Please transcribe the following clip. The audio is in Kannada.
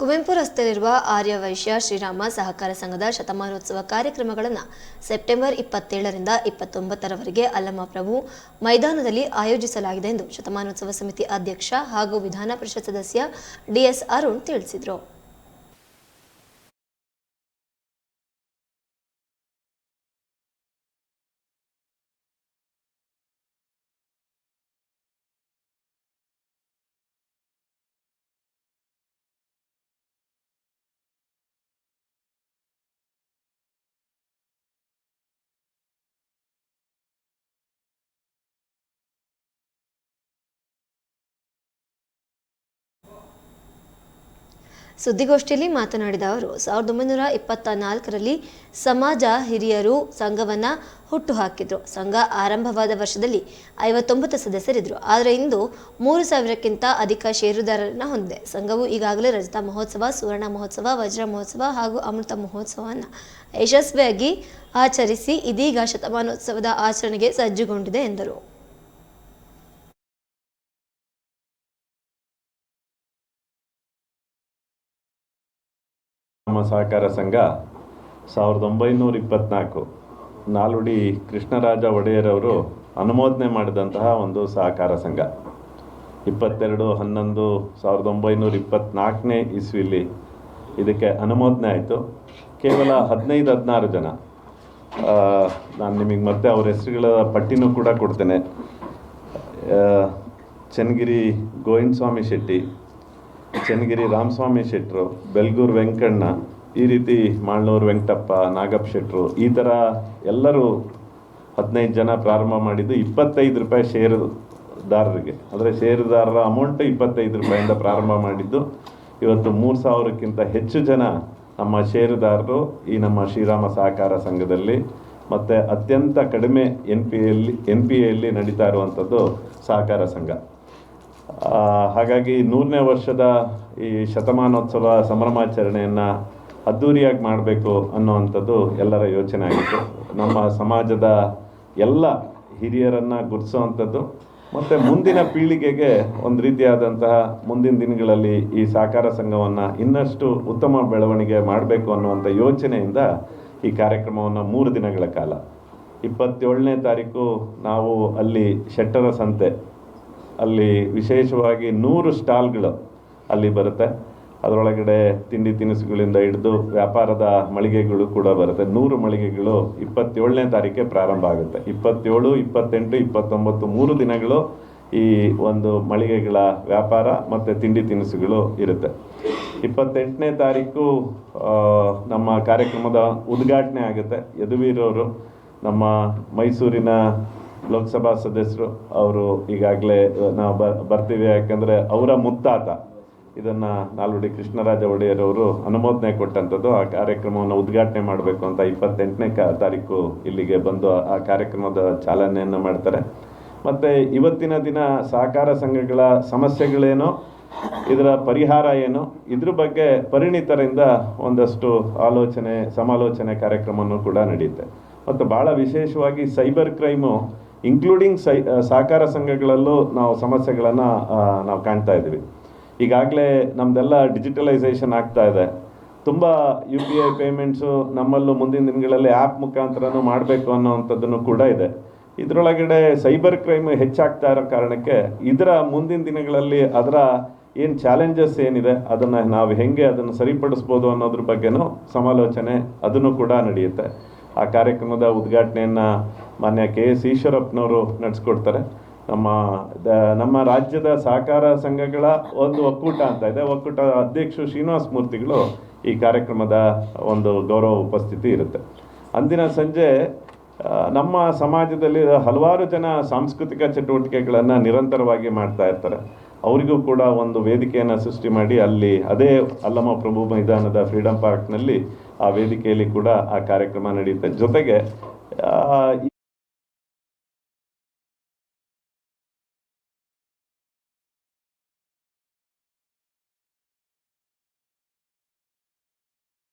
ಕುವೆಂಪು ರಸ್ತೆಯಲ್ಲಿರುವ ಆರ್ಯವೈಶ್ಯ ಶ್ರೀರಾಮ ಸಹಕಾರ ಸಂಘದ ಶತಮಾನೋತ್ಸವ ಕಾರ್ಯಕ್ರಮಗಳನ್ನು ಸೆಪ್ಟೆಂಬರ್ ಇಪ್ಪತ್ತೇಳರಿಂದ ಇಪ್ಪತ್ತೊಂಬತ್ತರವರೆಗೆ ಅಲ್ಲಮಪ್ರಭು ಮೈದಾನದಲ್ಲಿ ಆಯೋಜಿಸಲಾಗಿದೆ ಎಂದು ಶತಮಾನೋತ್ಸವ ಸಮಿತಿ ಅಧ್ಯಕ್ಷ ಹಾಗೂ ವಿಧಾನ ಪರಿಷತ್ ಸದಸ್ಯ ಡಿಎಸ್ ಅರುಣ್ ತಿಳಿಸಿದರು. ಸುದ್ದಿಗೋಷ್ಠಿಯಲ್ಲಿ ಮಾತನಾಡಿದ ಅವರು, ಸಾವಿರದ ಒಂಬೈನೂರ ಇಪ್ಪತ್ತ ನಾಲ್ಕರಲ್ಲಿ ಸಮಾಜ ಹಿರಿಯರು ಸಂಘವನ್ನು ಹುಟ್ಟುಹಾಕಿದ್ರು. ಸಂಘ ಆರಂಭವಾದ ವರ್ಷದಲ್ಲಿ ಐವತ್ತೊಂಬತ್ತು ಸದಸ್ಯರಿದ್ದರು ಆದರೆ ಇಂದು ಮೂರು ಸಾವಿರಕ್ಕಿಂತ ಅಧಿಕ ಷೇರುದಾರರನ್ನು ಹೊಂದಿದೆ. ಸಂಘವು ಈಗಾಗಲೇ ರಜತ ಮಹೋತ್ಸವ, ಸುವರ್ಣ ಮಹೋತ್ಸವ, ವಜ್ರ ಮಹೋತ್ಸವ ಹಾಗೂ ಅಮೃತ ಮಹೋತ್ಸವವನ್ನು ಯಶಸ್ವಿಯಾಗಿ ಆಚರಿಸಿ ಇದೀಗ ಶತಮಾನೋತ್ಸವದ ಆಚರಣೆಗೆ ಸಜ್ಜುಗೊಂಡಿದೆ ಎಂದರು. ನಮ್ಮ ಸಹಕಾರ ಸಂಘ ಸಾವಿರದ ಒಂಬೈನೂರ ಇಪ್ಪತ್ತ್ನಾಲ್ಕು ನಾಲ್ವಡಿ ಕೃಷ್ಣರಾಜ ಒಡೆಯರವರು ಅನುಮೋದನೆ ಮಾಡಿದಂತಹ ಒಂದು ಸಹಕಾರ ಸಂಘ. ಇಪ್ಪತ್ತೆರಡು, ಹನ್ನೊಂದು, ಸಾವಿರದ ಒಂಬೈನೂರ ಇಪ್ಪತ್ತ್ನಾಲ್ಕನೇ ಇಸ್ವಿಲಿ ಇದಕ್ಕೆ ಅನುಮೋದನೆ ಆಯಿತು. ಕೇವಲ ಹದಿನೈದು, ಹದಿನಾರು ಜನ. ನಾನು ನಿಮಗೆ ಮತ್ತೆ ಅವ್ರ ಹೆಸರುಗಳ ಪಟ್ಟಿನೂ ಕೂಡ ಕೊಡ್ತೇನೆ. ಚನ್ನಗಿರಿ ಗೋವಿಂದ ಸ್ವಾಮಿ ಶೆಟ್ಟಿ ಚನ್ನಗಿರಿ ರಾಮಸ್ವಾಮಿ ಶೆಟ್ಟರು ಬೆಲ್ಗೂರು ವೆಂಕಣ್ಣ, ಈ ರೀತಿ ಮಾಳ್ನೂರು ವೆಂಕಟಪ್ಪ, ನಾಗಪ್ಪ ಶೆಟ್ಟರು ಈ ಥರ ಎಲ್ಲರೂ ಹದಿನೈದು ಜನ ಪ್ರಾರಂಭ ಮಾಡಿದ್ದು ಇಪ್ಪತ್ತೈದು ರೂಪಾಯಿ ಷೇರುದಾರರಿಗೆ. ಅಂದರೆ ಷೇರುದಾರರ ಅಮೌಂಟ್ ಇಪ್ಪತ್ತೈದು ರೂಪಾಯಿಂದ ಪ್ರಾರಂಭ ಮಾಡಿದ್ದು. ಇವತ್ತು ಮೂರು ಸಾವಿರಕ್ಕಿಂತ ಹೆಚ್ಚು ಜನ ನಮ್ಮ ಷೇರುದಾರರು ಈ ನಮ್ಮ ಶ್ರೀರಾಮ ಸಹಕಾರ ಸಂಘದಲ್ಲಿ ಮತ್ತು ಅತ್ಯಂತ ಕಡಿಮೆ ಎನ್ ಪಿ ಎಲ್ಲಿ ಎನ್ ಪಿ ಎಲ್ಲಿ ನಡೀತಾ ಇರುವಂಥದ್ದು ಸಹಕಾರ ಸಂಘ. ಹಾಗಾಗಿ ನೂರನೇ ವರ್ಷದ ಈ ಶತಮಾನೋತ್ಸವ ಸಂಭ್ರಮಾಚರಣೆಯನ್ನು ಅದ್ಧೂರಿಯಾಗಿ ಮಾಡಬೇಕು ಅನ್ನುವಂಥದ್ದು ಎಲ್ಲರ ಯೋಚನೆ ಆಗಿತ್ತು. ನಮ್ಮ ಸಮಾಜದ ಎಲ್ಲ ಹಿರಿಯರನ್ನು ಗುರುತಿಸುವಂಥದ್ದು ಮತ್ತು ಮುಂದಿನ ಪೀಳಿಗೆಗೆ ಒಂದು ರೀತಿಯಾದಂತಹ ಮುಂದಿನ ದಿನಗಳಲ್ಲಿ ಈ ಸಹಕಾರ ಸಂಘವನ್ನು ಇನ್ನಷ್ಟು ಉತ್ತಮ ಬೆಳವಣಿಗೆ ಮಾಡಬೇಕು ಅನ್ನುವಂಥ ಯೋಚನೆಯಿಂದ ಈ ಕಾರ್ಯಕ್ರಮವನ್ನು ಮೂರು ದಿನಗಳ ಕಾಲ. ಇಪ್ಪತ್ತೇಳನೇ ತಾರೀಕು ನಾವು ಅಲ್ಲಿ ಶೆಟ್ಟರ ಸಂತೆ ಅಲ್ಲಿ ವಿಶೇಷವಾಗಿ ನೂರು ಸ್ಟಾಲ್ಗಳು ಅಲ್ಲಿ ಬರುತ್ತೆ. ಅದರೊಳಗಡೆ ತಿಂಡಿ ತಿನಿಸುಗಳಿಂದ ಹಿಡಿದು ವ್ಯಾಪಾರದ ಮಳಿಗೆಗಳು ಕೂಡ ಬರುತ್ತೆ. ನೂರು ಮಳಿಗೆಗಳು ಇಪ್ಪತ್ತೇಳನೇ ತಾರೀಕೆ ಪ್ರಾರಂಭ ಆಗುತ್ತೆ. ಇಪ್ಪತ್ತೇಳು, ಇಪ್ಪತ್ತೆಂಟು, ಇಪ್ಪತ್ತೊಂಬತ್ತು, ಮೂರು ದಿನಗಳು ಈ ಒಂದು ಮಳಿಗೆಗಳ ವ್ಯಾಪಾರ ಮತ್ತು ತಿಂಡಿ ತಿನಿಸುಗಳು ಇರುತ್ತೆ. ಇಪ್ಪತ್ತೆಂಟನೇ ತಾರೀಕು ನಮ್ಮ ಕಾರ್ಯಕ್ರಮದ ಉದ್ಘಾಟನೆ ಆಗುತ್ತೆ. ಯದುವೀರವರು ನಮ್ಮ ಮೈಸೂರಿನ ಲೋಕಸಭಾ ಸದಸ್ಯರು ಅವರು ಈಗಾಗಲೇ ನಾವು ಬರ್ತೀವಿ ಯಾಕೆಂದರೆ ಅವರ ಮುತ್ತಾತ, ಇದನ್ನು ನಾಲ್ವಡಿ ಕೃಷ್ಣರಾಜ ಒಡೆಯರವರು ಅನುಮೋದನೆ ಕೊಟ್ಟಂಥದ್ದು, ಆ ಕಾರ್ಯಕ್ರಮವನ್ನು ಉದ್ಘಾಟನೆ ಮಾಡಬೇಕು ಅಂತ ಇಪ್ಪತ್ತೆಂಟನೇ ಕ, ತಾರೀಕು ಇಲ್ಲಿಗೆ ಬಂದು ಆ ಕಾರ್ಯಕ್ರಮದ ಚಾಲನೆಯನ್ನು ಮಾಡ್ತಾರೆ. ಮತ್ತು ಇವತ್ತಿನ ದಿನ ಸಹಕಾರ ಸಂಘಗಳ ಸಮಸ್ಯೆಗಳೇನೋ, ಇದರ ಪರಿಹಾರ ಏನು, ಇದ್ರ ಬಗ್ಗೆ ಪರಿಣಿತರಿಂದ ಒಂದಷ್ಟು ಆಲೋಚನೆ, ಸಮಾಲೋಚನೆ ಕಾರ್ಯಕ್ರಮವನ್ನು ಕೂಡ ನಡೆಯುತ್ತೆ. ಮತ್ತು ಭಾಳ ವಿಶೇಷವಾಗಿ ಸೈಬರ್ ಕ್ರೈಮು ಇನ್ಕ್ಲೂಡಿಂಗ್ ಸೈ ಸಹಕಾರ ಸಂಘಗಳಲ್ಲೂ ನಾವು ಸಮಸ್ಯೆಗಳನ್ನು ನಾವು ಕಾಣ್ತಾ ಇದ್ದೀವಿ. ಈಗಾಗಲೇ ನಮ್ಮದೆಲ್ಲ ಡಿಜಿಟಲೈಸೇಷನ್ ಆಗ್ತಾ ಇದೆ. ತುಂಬ ಯು ಪಿ ಐ ಪೇಮೆಂಟ್ಸು ನಮ್ಮಲ್ಲೂ ಮುಂದಿನ ದಿನಗಳಲ್ಲಿ ಆ್ಯಪ್ ಮುಖಾಂತರನೂ ಮಾಡಬೇಕು ಅನ್ನೋವಂಥದ್ದನ್ನು ಕೂಡ ಇದೆ. ಇದರೊಳಗಡೆ ಸೈಬರ್ ಕ್ರೈಮ್ ಹೆಚ್ಚಾಗ್ತಾ ಇರೋ ಕಾರಣಕ್ಕೆ ಇದರ ಮುಂದಿನ ದಿನಗಳಲ್ಲಿ ಅದರ ಏನು ಚಾಲೆಂಜಸ್ ಏನಿದೆ, ಅದನ್ನು ನಾವು ಹೆಂಗೆ ಅದನ್ನು ಸರಿಪಡಿಸ್ಬೋದು ಅನ್ನೋದ್ರ ಬಗ್ಗೆನೂ ಸಮಾಲೋಚನೆ ಅದನ್ನು ಕೂಡ ನಡೆಯುತ್ತೆ. ಆ ಕಾರ್ಯಕ್ರಮದ ಉದ್ಘಾಟನೆಯನ್ನು ಮಾನ್ಯ ಕೆ ಎಸ್ ಈಶ್ವರಪ್ಪನವರು ನಡೆಸ್ಕೊಡ್ತಾರೆ. ನಮ್ಮ ನಮ್ಮ ರಾಜ್ಯದ ಸಹಕಾರ ಸಂಘಗಳ ಒಂದು ಒಕ್ಕೂಟ ಅಂತ ಇದೆ. ಒಕ್ಕೂಟ ಅಧ್ಯಕ್ಷ ಶ್ರೀನಿವಾಸ ಮೂರ್ತಿಗಳು ಈ ಕಾರ್ಯಕ್ರಮದ ಒಂದು ಗೌರವ ಉಪಸ್ಥಿತಿ ಇರುತ್ತೆ. ಅಂದಿನ ಸಂಜೆ ನಮ್ಮ ಸಮಾಜದಲ್ಲಿ ಹಲವಾರು ಜನ ಸಾಂಸ್ಕೃತಿಕ ಚಟುವಟಿಕೆಗಳನ್ನು ನಿರಂತರವಾಗಿ ಮಾಡ್ತಾ ಇರ್ತಾರೆ. ಅವರಿಗೂ ಕೂಡ ಒಂದು ವೇದಿಕೆಯನ್ನು ಸೃಷ್ಟಿ ಮಾಡಿ ಅಲ್ಲಿ ಅದೇ ಅಲ್ಲಮ ಪ್ರಭು ಮೈದಾನದ ಫ್ರೀಡಂ ಪಾರ್ಕ್ನಲ್ಲಿ ಆ ವೇದಿಕೆಯಲ್ಲಿ ಕೂಡ ಆ ಕಾರ್ಯಕ್ರಮ ನಡೆಯುತ್ತೆ ಜೊತೆಗೆ